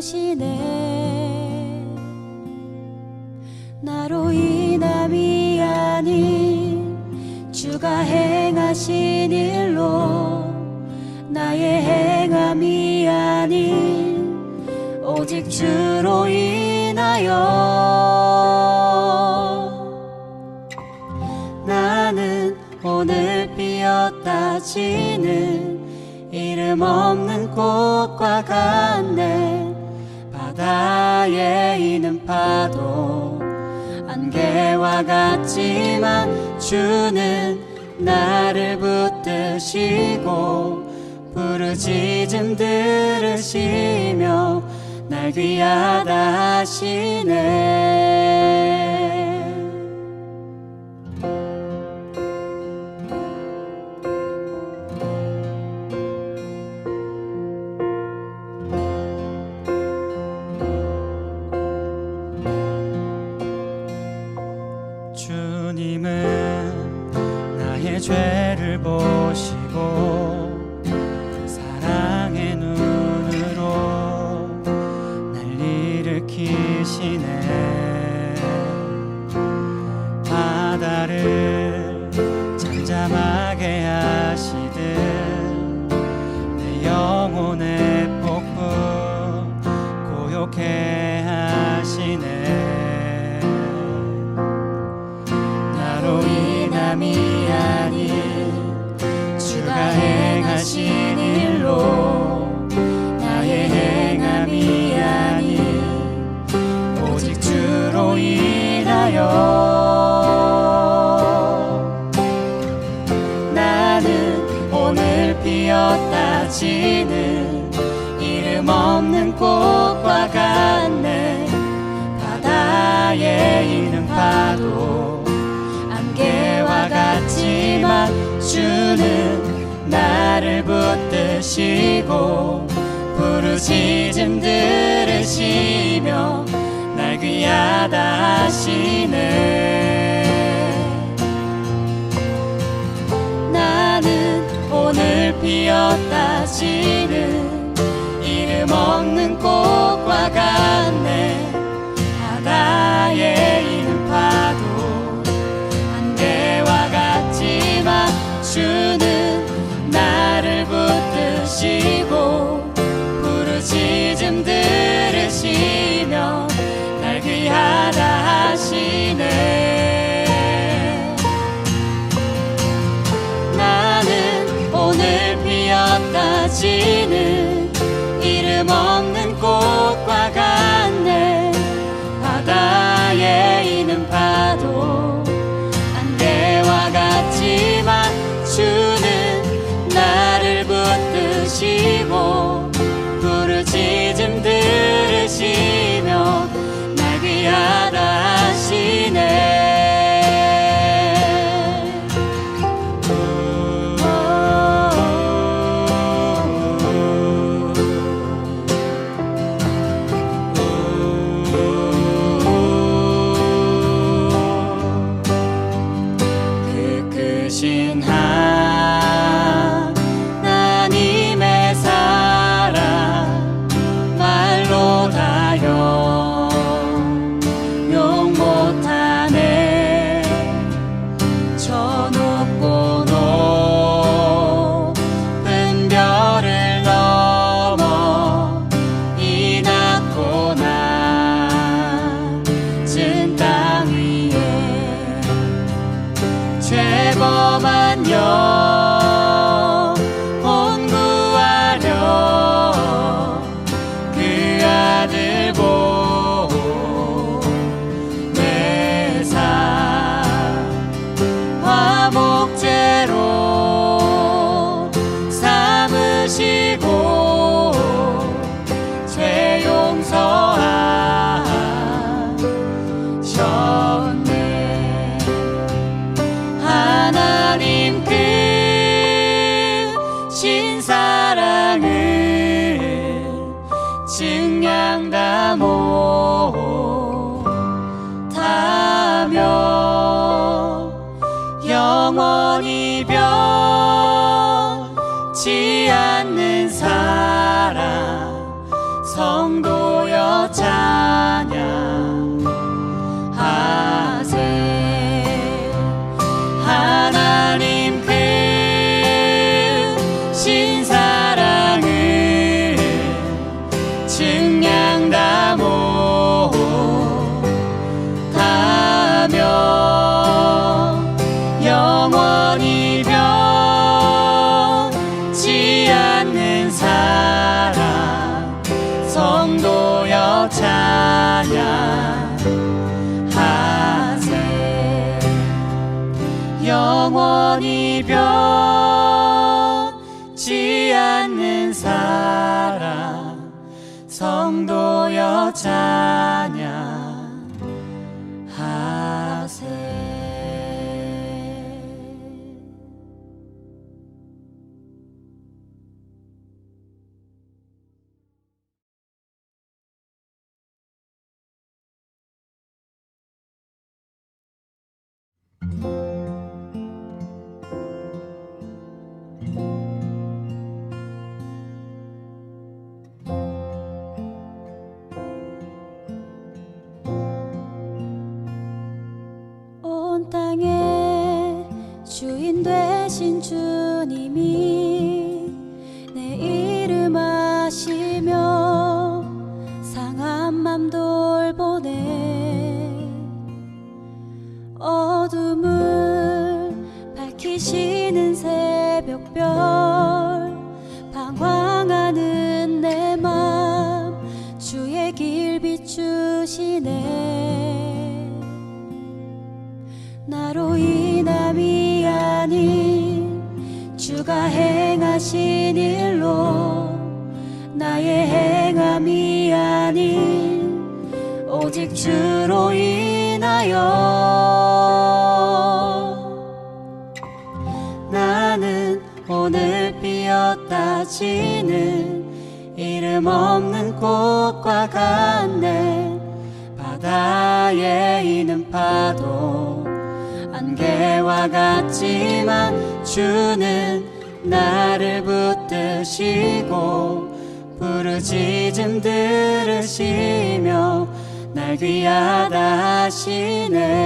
비추시네 나로 인함이 아닌 주가 행하신 일로 나의 행함이 아닌 오직 주로 인하여 나는 오늘 피었다 지는 이름 없는 꽃과 같네 있는 파도 안개와 같지만 주는 나를 붙드시고 부르짖음 들으시며 날 귀하다 하시네 지는 이름 없는 꽃과 같네. 바다에 있는 파도 안개와 같지만 주는 나를 붙드시고 부르짖음 들으시며 날 귀하다 하시네 오늘 피었다 지는 이름 없는 꽃 time. 心中 주가 행하신 일로 나의 행함이 아닌 오직 주로 인하여. 나는 오늘 피었다 지는 이름 없는 꽃과 같네. 바다에 있는 파도 안개와 같지만 주는 나를 붙드시고 부르짖음 들으시며 날 귀하다 하시네.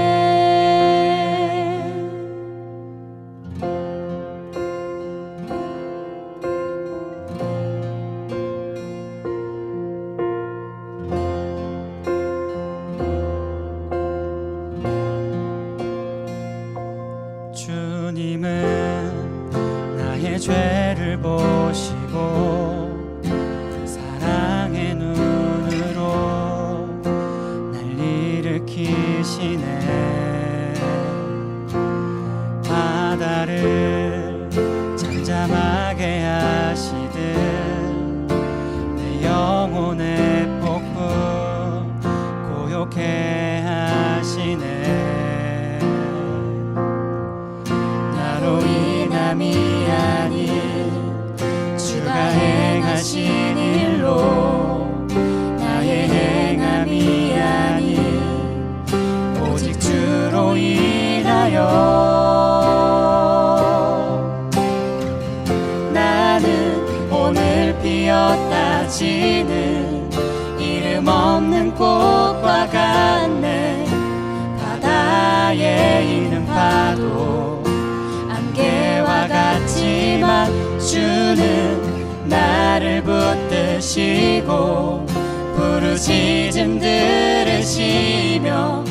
영원해. 들으시고 부르짖음 들으시며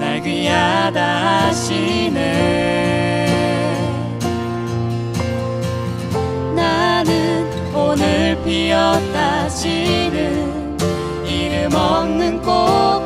날 귀하다 하시네. 나는 오늘 피었다 지는 이름 없는 꽃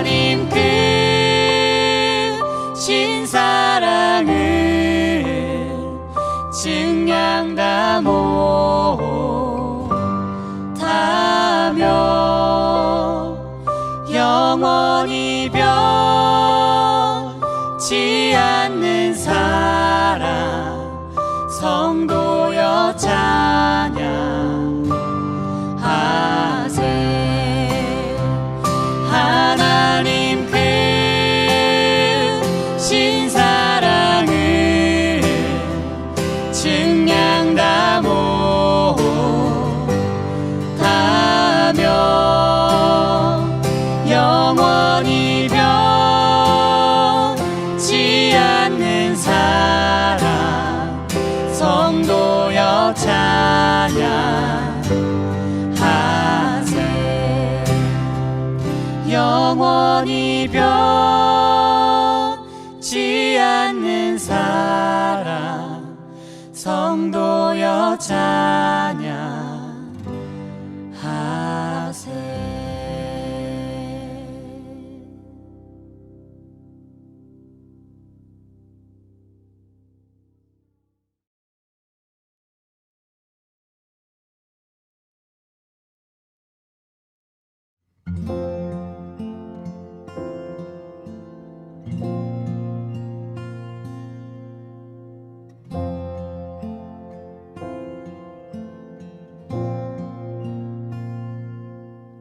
하나님 그 신사랑을 증양다 못하며 영원히 변치 않는 사랑 성도여 자 증량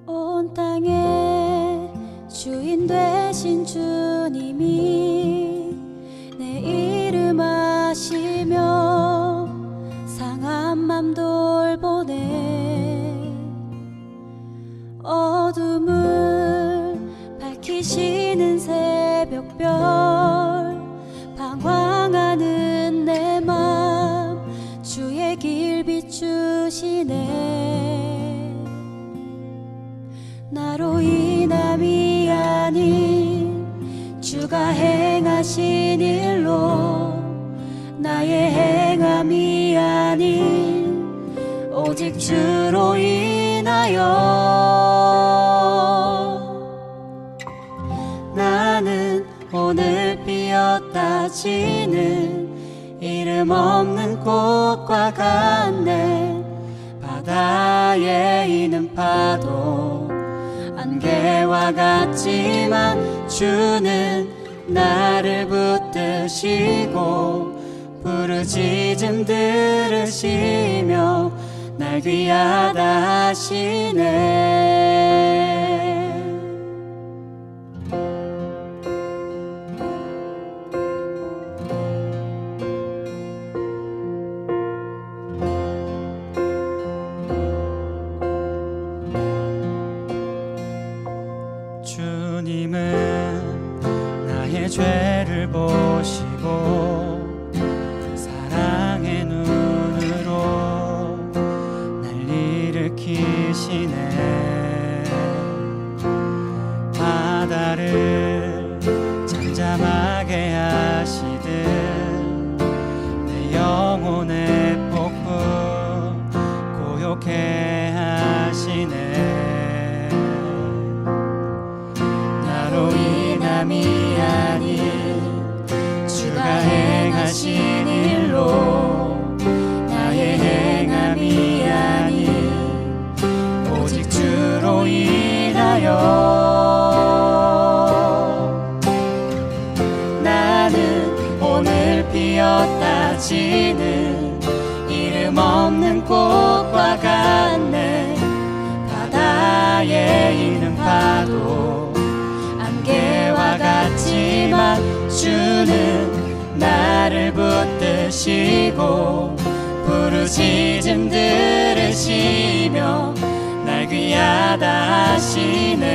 온 땅의 주인 되신 주님이 내 이름 아시며 상한 맘 돌보네 아닌 주가 행하신 일로 나의 행함이 아닌 오직 주로 인하여. 나는 오늘 피었다 지는 이름 없는 꽃과 같네. 바다에 있는 파도 안개와 같지만 주는 나를 붙드시고 부르짖음 들으시며 날 귀하다 하시네 귀하다 하시네.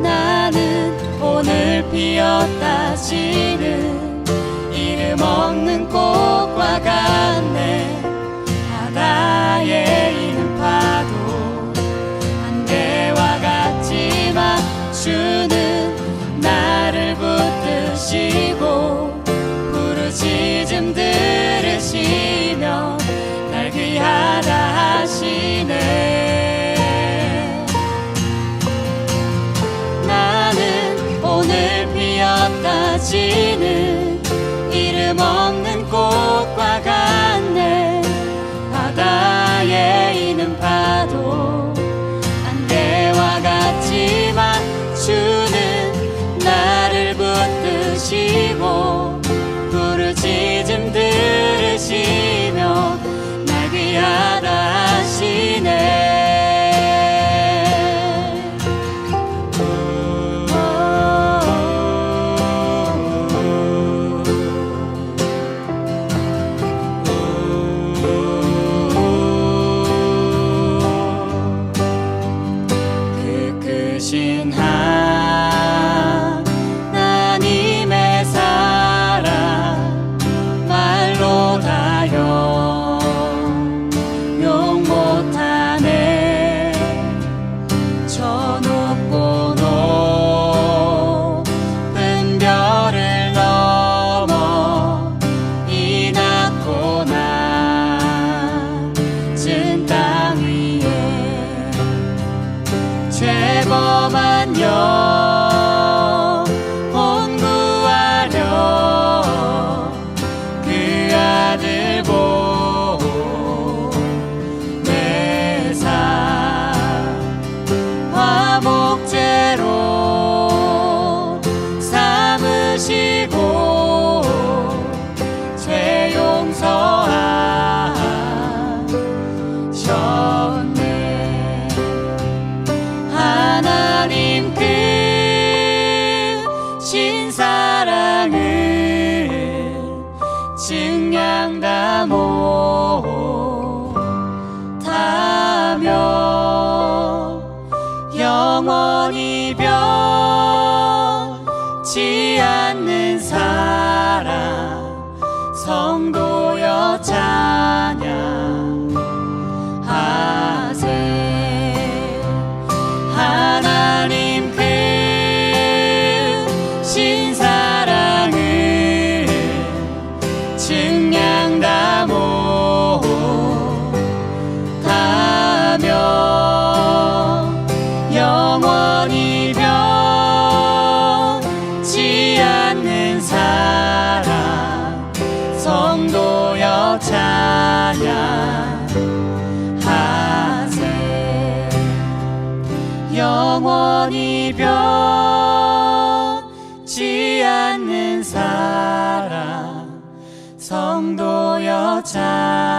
나는 오늘 피었다 지는 이름 없는 꽃과 같 지는 이름 없는 꽃과 영원히 변치 않는 사랑 성도여 자냐 영원히 변치 않는 사랑 성도여 자